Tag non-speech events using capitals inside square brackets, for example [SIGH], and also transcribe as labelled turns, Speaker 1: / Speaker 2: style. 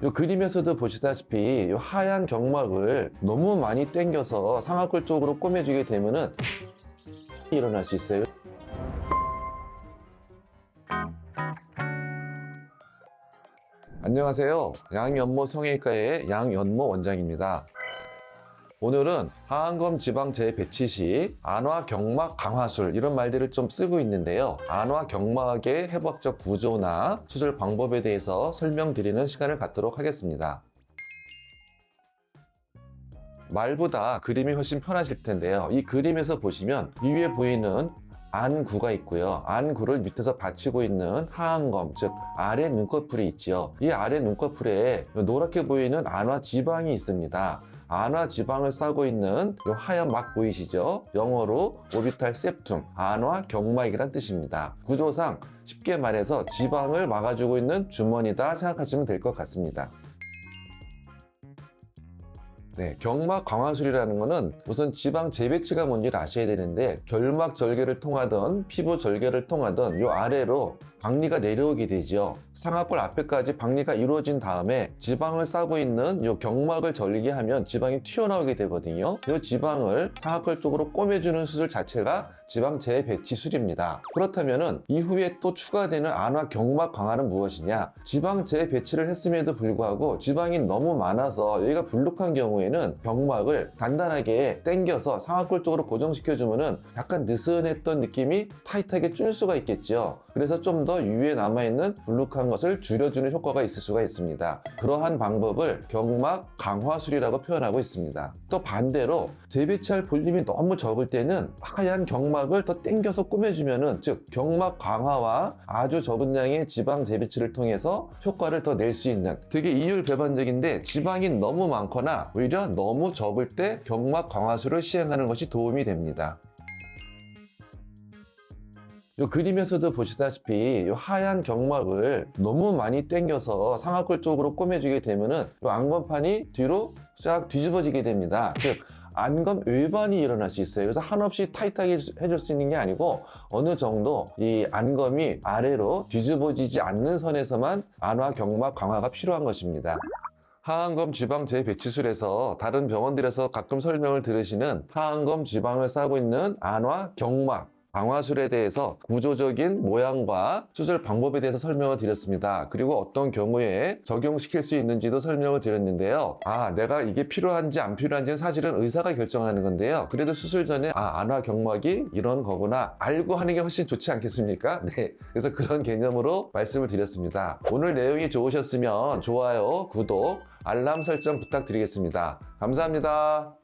Speaker 1: 이 그림에서도 보시다시피 이 하얀 경막을 너무 많이 당겨서 상악골 쪽으로 꼬매주게 되면은 일어날 수 있어요. 안녕하세요. 양연모 성형외과의 양연모 원장입니다. 오늘은 하안검 지방 재배치 시 안화 경막 강화술 이런 말들을 좀 쓰고 있는데요. 안화 경막의 해부학적 구조나 수술 방법에 대해서 설명드리는 시간을 갖도록 하겠습니다. 말보다 그림이 훨씬 편하실 텐데요. 이 그림에서 보시면 위에 보이는 안구가 있고요. 안구를 밑에서 받치고 있는 하안검, 즉 아래 눈꺼풀이 있지요. 이 아래 눈꺼풀에 노랗게 보이는 안화 지방이 있습니다. 안화 지방을 싸고 있는 이 하얀 막 보이시죠? 영어로 오비탈 세프툼, 안화 경막이란 뜻입니다. 구조상 쉽게 말해서 지방을 막아주고 있는 주머니다 생각하시면 될 것 같습니다. 네, 경막 강화술이라는 것은 우선 지방 재배치가 뭔지를 아셔야 되는데 결막 절개를 통하던 피부 절개를 통하던 요 아래로 박리가 내려오게 되죠. 상악골 앞에까지 박리가 이루어진 다음에 지방을 싸고 있는 요 경막을 절개하면 지방이 튀어나오게 되거든요. 요 지방을 상악골 쪽으로 꼬매주는 수술 자체가 지방 재배치술입니다. 그렇다면은 이후에 또 추가되는 안화 경막 강화는 무엇이냐? 지방 재배치를 했음에도 불구하고 지방이 너무 많아서 여기가 불룩한 경우에는 경막을 단단하게 당겨서 상악골 쪽으로 고정시켜주면은 약간 느슨했던 느낌이 타이트하게 줄 수가 있겠죠. 그래서 좀더 위에 남아있는 불룩한 것을 줄여주는 효과가 있을 수가 있습니다. 그러한 방법을 경막 강화술이라고 표현하고 있습니다. 또 반대로 재배치할 볼륨이 너무 적을 때는 하얀 경막을 더 당겨서 꾸며주면은 즉 경막 강화와 아주 적은 양의 지방 재배치를 통해서 효과를 더 낼 수 있는 되게 이율 배반적인데 지방이 너무 많거나 오히려 너무 적을 때 경막 강화술을 시행하는 것이 도움이 됩니다. 이 그림에서도 보시다시피 이 하얀 경막을 너무 많이 당겨서 상악골 쪽으로 꼬매주게 되면은 이 안검판이 뒤로 쫙 뒤집어지게 됩니다. 즉 안검 외반이 일어날 수 있어요. 그래서 한없이 타이트하게 해줄 수 있는 게 아니고 어느 정도 이 안검이 아래로 뒤집어지지 않는 선에서만 안화 경막 강화가 필요한 것입니다. 하안검 지방 재배치술에서 다른 병원들에서 가끔 설명을 들으시는 하안검 지방을 싸고 있는 안화 경막 강화술에 대해서 구조적인 모양과 수술 방법에 대해서 설명을 드렸습니다. 그리고 어떤 경우에 적용시킬 수 있는지도 설명을 드렸는데요. 아, 내가 이게 필요한지 안 필요한지는 사실은 의사가 결정하는 건데요. 그래도 수술 전에 아, 안화 경막이 이런 거구나 알고 하는 게 훨씬 좋지 않겠습니까? [LAUGHS] 네. 그래서 그런 개념으로 말씀을 드렸습니다. 오늘 내용이 좋으셨으면 좋아요, 구독, 알람 설정 부탁드리겠습니다. 감사합니다.